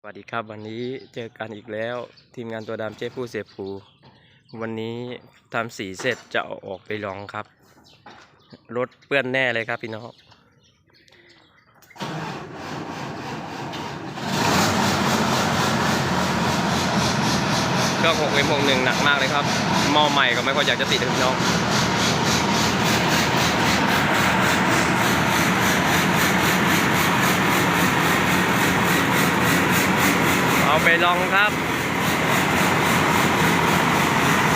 สวัสดีครับวันนี้เจอกันอีกแล้วทีมงานตัวดำเจ้ผู้เสียผูวันนี้ทำสีเสร็จจะเอาออกไปลองครับ รถเปื้อนแน่เลยครับพี่น้องเครื่องหกเอ็มหกหนึ่งหนักมากเลยครับหม้อใหม่ก็ไม่ค่อยอยากจะติดพี่น้อง เอา ไปลองครับ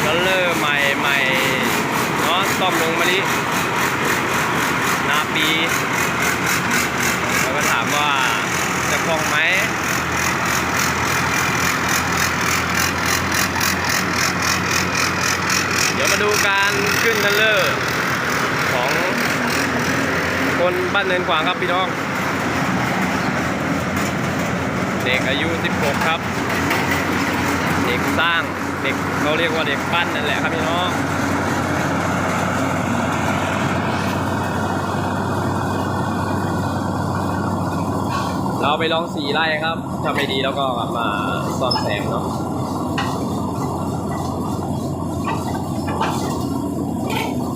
ก็เลอร์ใหม่ใหม่เนาะต้อมลงมาดินาปีแล้วก็ถามว่าจะคล่องไหมเดี๋ยวมาดูการขึ้นนันเลอร์ของคนบ้านเนินขวางครับพี่น้อง เด็กอายุ 16 ครับ เด็กสร้างเด็กเราเรียกว่าเด็กปั้นนั่นแหละครับพี่น้องเราไปลองสีไล่ครับถ้าไม่ดีแล้วก็กลับมาซ่อมแซมเนาะ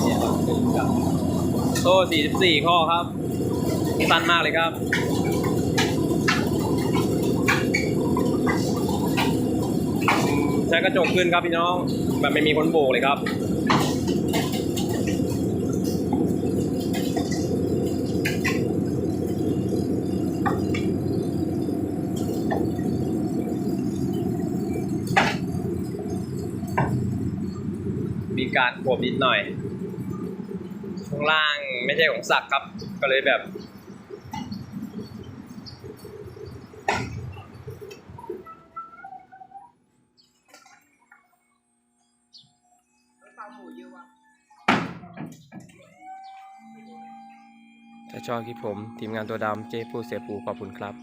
เนี่ยครับโซ่44 ข้อครับ สั้นมากเลยครับ ใช้กระจกขึ้นครับพี่น้อง แบบไม่มีคนโบกเลยครับมีการขวบนิดหน่อย ข้างล่างไม่ใช่ของสักครับ ก็เลยแบบ ถ้าชอบคลิปผม ทีมงานตัวดำเจ้ผู้เสียปูขอบคุณครับ